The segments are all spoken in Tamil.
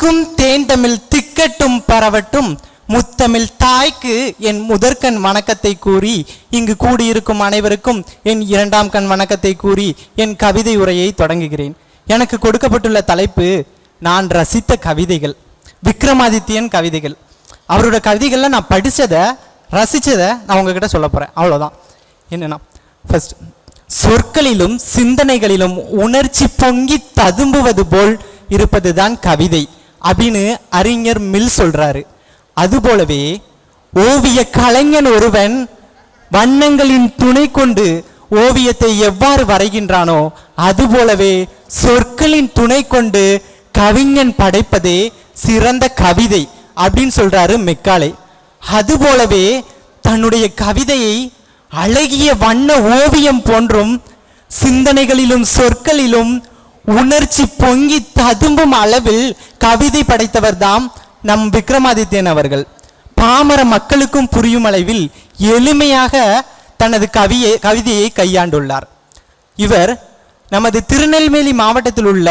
திக்கும் தேண்டமிழ் திக்கட்டும் பரவட்டும் முத்தமிழ் தாய்க்கு என் முதற்கண் வணக்கத்தை கூறி இங்கு கூடியிருக்கும் அனைவருக்கும் என் இரண்டாம் கண் வணக்கத்தை கூறி என் கவிதை உரையை தொடங்குகிறேன். எனக்கு கொடுக்கப்பட்டுள்ள தலைப்பு நான் ரசித்த கவிதைகள் விக்ரமாதித்யன் கவிதைகள். அவரோட கவிதைகளில் நான் படித்ததை ரசித்ததை நான் உங்ககிட்ட சொல்ல போகிறேன் அவ்வளோதான் என்னன்னா ஃபர்ஸ்ட் சொற்களிலும் சிந்தனைகளிலும் உணர்ச்சி பொங்கி ததும்புவது போல் இருப்பதுதான் கவிதை. அப்படின்னு அறிஞர் மில் சொல்றாரு. அதுபோலவே ஓவிய கலைஞன் ஒருவன் வண்ணங்களின் துணை கொண்டு ஓவியத்தை எவ்வாறு வரைகின்றானோ அதுபோலவே சொற்களின் துணை கொண்டு கவிஞன் படைப்பதே சிறந்த கவிதை அப்படின்னு சொல்றாரு மெக்காலே. அதுபோலவே தன்னுடைய கவிதையை அழகிய வண்ண ஓவியம் போன்றும் சிந்தனைகளிலும் சொற்களிலும் உணர்ச்சி பொங்கி ததும்பும் அளவில் கவிதை படைத்தவர்தாம் நம் விக்ரமாதித்யன் அவர்கள். பாமர மக்களுக்கும் புரியும் அளவில் எளிமையாக தனது கவியை கவிதையை கையாண்டுள்ளார். இவர் நமது திருநெல்வேலி மாவட்டத்தில் உள்ள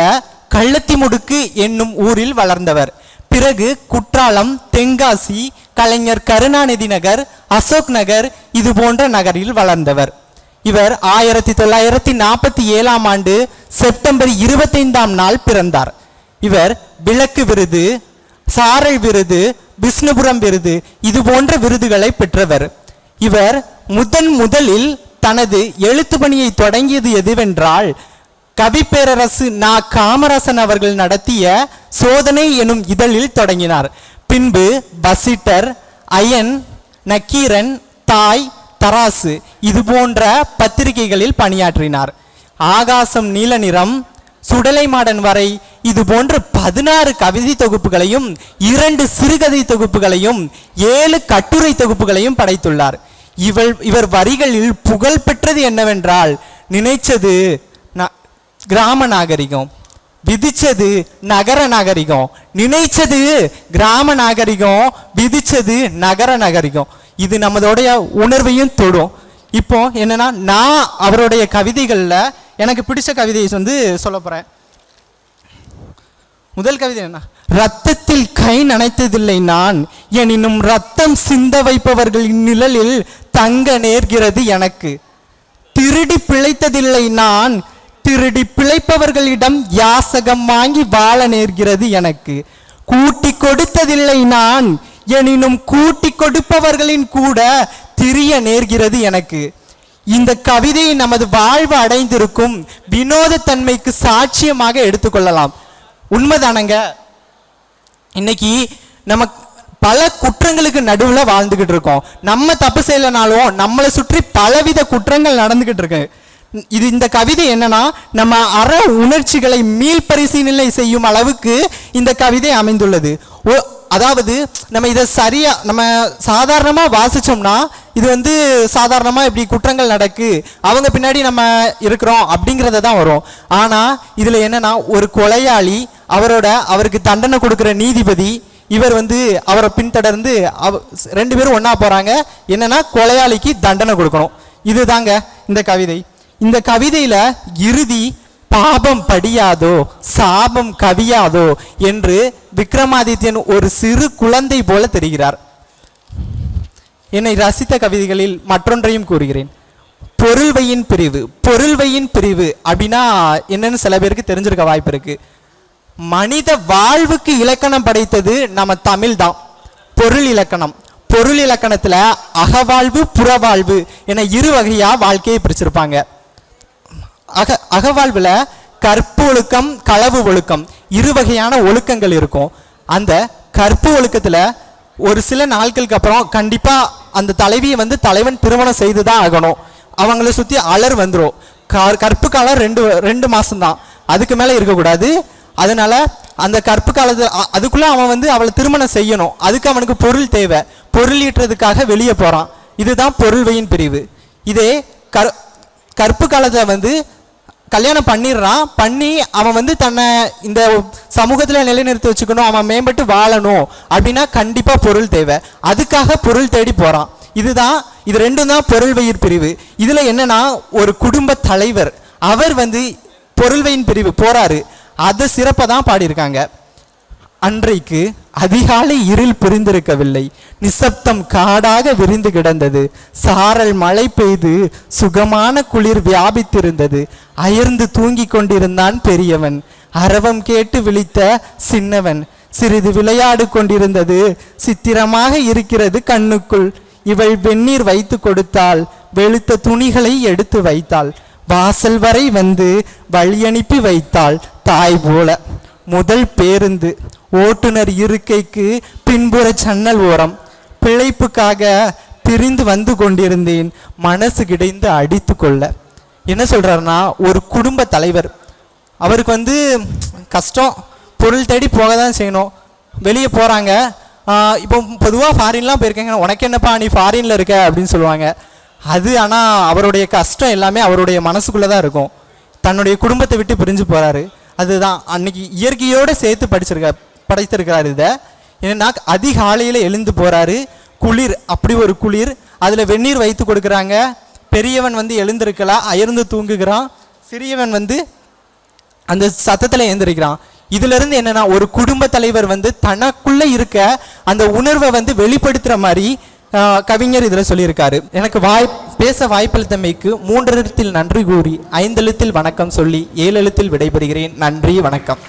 கள்ளத்திமுடுக்கு என்னும் ஊரில் வளர்ந்தவர். பிறகு குற்றாலம் தென்காசி கலைஞர் கருணாநிதி நகர் அசோக் நகர் இது போன்ற நகரில் வளர்ந்தவர். இவர் ஆயிரத்தி தொள்ளாயிரத்தி நாற்பத்தி ஏழாம் ஆண்டு செப்டம்பர் இருபத்தைந்தாம் நாள் பிறந்தார். இவர் விளக்கு விருது சாரல் விருது விஷ்ணுபுரம் விருது இது போன்ற விருதுகளை பெற்றவர். இவர் முதன் முதலில் தனது எழுத்து பணியை தொடங்கியது எதுவென்றால் கவிப்பேரரசு நா. காமராசன் அவர்கள் நடத்திய சோதனை எனும் இதழில் தொடங்கினார். பின்பு பசிட்டர் அயன் நக்கீரன் தாய் தராசு இது போன்ற பத்திரிகைகளில் பணியாற்றினார். ஆகாசம் நீல நிறம் சுடலை மாடன் வரை இது போன்று பதினாறு கவிதை தொகுப்புகளையும் இரண்டு சிறுகதை தொகுப்புகளையும் ஏழு கட்டுரை தொகுப்புகளையும் படைத்துள்ளார். இவள் இவர் வரிகளில் புகழ் பெற்றது என்னவென்றால் நினைச்சது ந- கிராம நாகரிகம் விதிச்சது நகர நாகரிகம் நினைச்சது கிராம நாகரிகம் விதிச்சது நகர நாகரிகம். இது நம்மளுடைய உணர்வையும் தொடும். இப்போ என்னன்னா நான் அவருடைய கவிதைகளில் எனக்கு பிடிச்ச கவிதையை வந்து சொல்ல போகிறேன் முதல் கவிதை என்ன? ரத்தத்தில் கை நனைத்ததில்லை நான் எனினும் ரத்தம் சிந்த வைப்பவர்களின் நிழலில் தங்க நேர்கிறது எனக்கு. திருடி பிழைத்ததில்லை நான் திருடி பிழைப்பவர்களிடம் யாசகம் வாங்கி வாழ நேர்கிறது எனக்கு. கூட்டி கொடுத்ததில்லை நான் எனினும் கூட்டி கொடுப்பவர்களின் கூட திரிய நேர்கிறது எனக்கு. இந்த கவிதையை நமது வாழ்வு அடைந்திருக்கும் வினோதத்தன்மைக்கு சாட்சியமாக எடுத்துக்கொள்ளலாம் உண்மைதானங்க? இன்னைக்கு நம்ம பல குற்றங்களுக்கு நடுவில் வாழ்ந்துகிட்டு இருக்கோம். நம்ம தப்பு செய்யலனாலும் நம்மளை சுற்றி பலவித குற்றங்கள் நடந்துகிட்டு இருக்கு. இது இந்த கவிதை என்னன்னா நம்ம அற உணர்ச்சிகளை மீள் பரிசீலனை செய்யும் அளவுக்கு இந்த கவிதை அமைந்துள்ளது. ஓ அதாவது நம்ம இதை சரியா நம்ம சாதாரணமாக வாசிச்சோம்னா இது வந்து சாதாரணமாக இப்படி குற்றங்கள் நடக்கு. அவங்க பின்னாடி நம்ம இருக்கிறோம் அப்படிங்கிறத தான் வரும். ஆனால் இதில் என்னன்னா ஒரு கொலையாளி அவரோட அவருக்கு தண்டனை கொடுக்குற நீதிபதி இவர் வந்து அவரை பின்தொடர்ந்து அவ ரெண்டு பேரும் ஒன்றா போகிறாங்க என்னென்னா கொலையாளிக்கு தண்டனை கொடுக்கணும். இதுதாங்க இந்த கவிதை. இந்த கவிதையில் இறுதி பாபம் படியாதோ சாபம் கவியாதோ என்று விக்ரமாதித்யன் ஒரு சிறு குழந்தை போல தெரிகிறார். என்னை ரசித்த கவிதைகளில் மற்றொன்றையும் கூறுகிறேன். பொருள்வையின் பிரிவு பொருள்வையின் பிரிவு அப்படின்னா என்னன்னு சில பேருக்கு தெரிஞ்சிருக்க வாய்ப்பு இருக்கு. மனித வாழ்வுக்கு இலக்கணம் படைத்தது நம்ம தமிழ் தான். பொருள் இலக்கணம். பொருள் இலக்கணத்தில் அகவாழ்வு புறவாழ்வு என இரு வகையாக வாழ்க்கையை பிரிச்சிருப்பாங்க. அக அகவாழ்வில் கற்பு ஒழுக்கம் களவு ஒழுக்கம் இரு வகையான ஒழுக்கங்கள் இருக்கும். அந்த கற்பு ஒழுக்கத்தில் ஒரு சில நாட்களுக்கு அப்புறம் கண்டிப்பாக அந்த தலைவியை வந்து தலைவன் திருமணம் செய்து தான் ஆகணும். அவங்கள சுற்றி அலர் வந்துடும் க- கற்பு காலம் ரெண்டு ரெண்டு மாதம்தான் அதுக்கு மேலே இருக்கக்கூடாது. அதனால் அந்த கற்பு காலத்து அதுக்குள்ளே அவன் வந்து அவளை திருமணம் செய்யணும். அதுக்கு அவனுக்கு பொருள் தேவை. பொருள் ஈட்டுறதுக்காக வெளியே போகிறான் இதுதான் பொருள்வையின் பிரிவு. இதே கற் கற்பு காலத்தை வந்து கல்யாணம் பண்ணிடுறான். பண்ணி அவன் வந்து தன்னை இந்த சமூகத்தில் நிலைநிறுத்தி வச்சுக்கணும். அவன் மேம்பட்டு வாழணும். அப்படின்னா கண்டிப்பாக பொருள் தேவை. அதுக்காக பொருள் தேடி போகிறான் இதுதான் இது ரெண்டும் தான் பொருள்வயிர் பிரிவு. இதில் என்னன்னா ஒரு குடும்ப தலைவர் அவர் வந்து பொருள்வையின் பிரிவு போகிறாரு அதை சிறப்பாக தான் பாடியிருக்காங்க. அன்றைக்கு அதிகாலை இருள் புரிந்திருக்கவில்லை. நிசப்தம் காடாக விரிந்து கிடந்தது. சாரல் மழை பெய்து சுகமான குளிர் வியாபித்திருந்தது. அயர்ந்து தூங்கிக் கொண்டிருந்தான் பெரியவன். அரவம் கேட்டு விழித்த சின்னவன். சிறிது விளையாடு கொண்டிருந்தது. சித்திரமாக இருக்கிறது கண்ணுக்குள். இவள் வெந்நீர் வைத்து கொடுத்தாள். வெளுத்த துணிகளை எடுத்து வைத்தாள். வாசல் வரை வந்து வழியனுப்பி வைத்தாள். தாய் போல. முதல் பேருந்து. ஓட்டுநர் இருக்கைக்கு பின்புற ஜன்னல் ஓரம். பிழைப்புக்காக பிரிந்து வந்து கொண்டிருந்தேன். மனசு கிடைந்து அடித்து கொள்ள. என்ன சொல்கிறாருன்னா ஒரு குடும்ப தலைவர். அவருக்கு வந்து கஷ்டம். பொருள் தேடி போக தான் செய்யணும். வெளியே போகிறாங்க இப்போ பொதுவாக ஃபாரின்லாம் போயிருக்கேங்க. உனக்கு என்னப்பா நீ ஃபாரினில் இருக்க? அப்படின்னு சொல்லுவாங்க. அது ஆனால் அவருடைய கஷ்டம் எல்லாமே அவருடைய மனசுக்குள்ளே தான் இருக்கும். தன்னுடைய குடும்பத்தை விட்டு பிரிஞ்சு போகிறாரு அதுதான். அன்னைக்கு இயற்கையோடு சேர்த்து படிச்சிருக்க படைத்திருக்கிறாரு இதை. என்னன்னா அதிகாலையில் எழுந்து போகிறாரு குளிர் அப்படி ஒரு குளிர். அதில் வெந்நீர் வைத்து கொடுக்குறாங்க. பெரியவன் வந்து எழுந்திருக்கலாம் அயர்ந்து தூங்குகிறான். சிறியவன் வந்து அந்த சத்தத்தில் எழுந்திருக்கிறான். இதிலிருந்து என்னென்னா ஒரு குடும்ப தலைவர் வந்து தனக்குள்ளே இருக்க அந்த உணர்வை வந்து வெளிப்படுத்துகிற மாதிரி கவிஞர் இதில் சொல்லியிருக்காரு. எனக்கு வாய் பேச வாய்ப்பளித்தமைக்கு மூன்றெழுத்தில் நன்றி கூறி ஐந்தெழுத்தில் வணக்கம் சொல்லி ஏழெழுத்தில் விடைபெறுகிறேன். நன்றி வணக்கம்.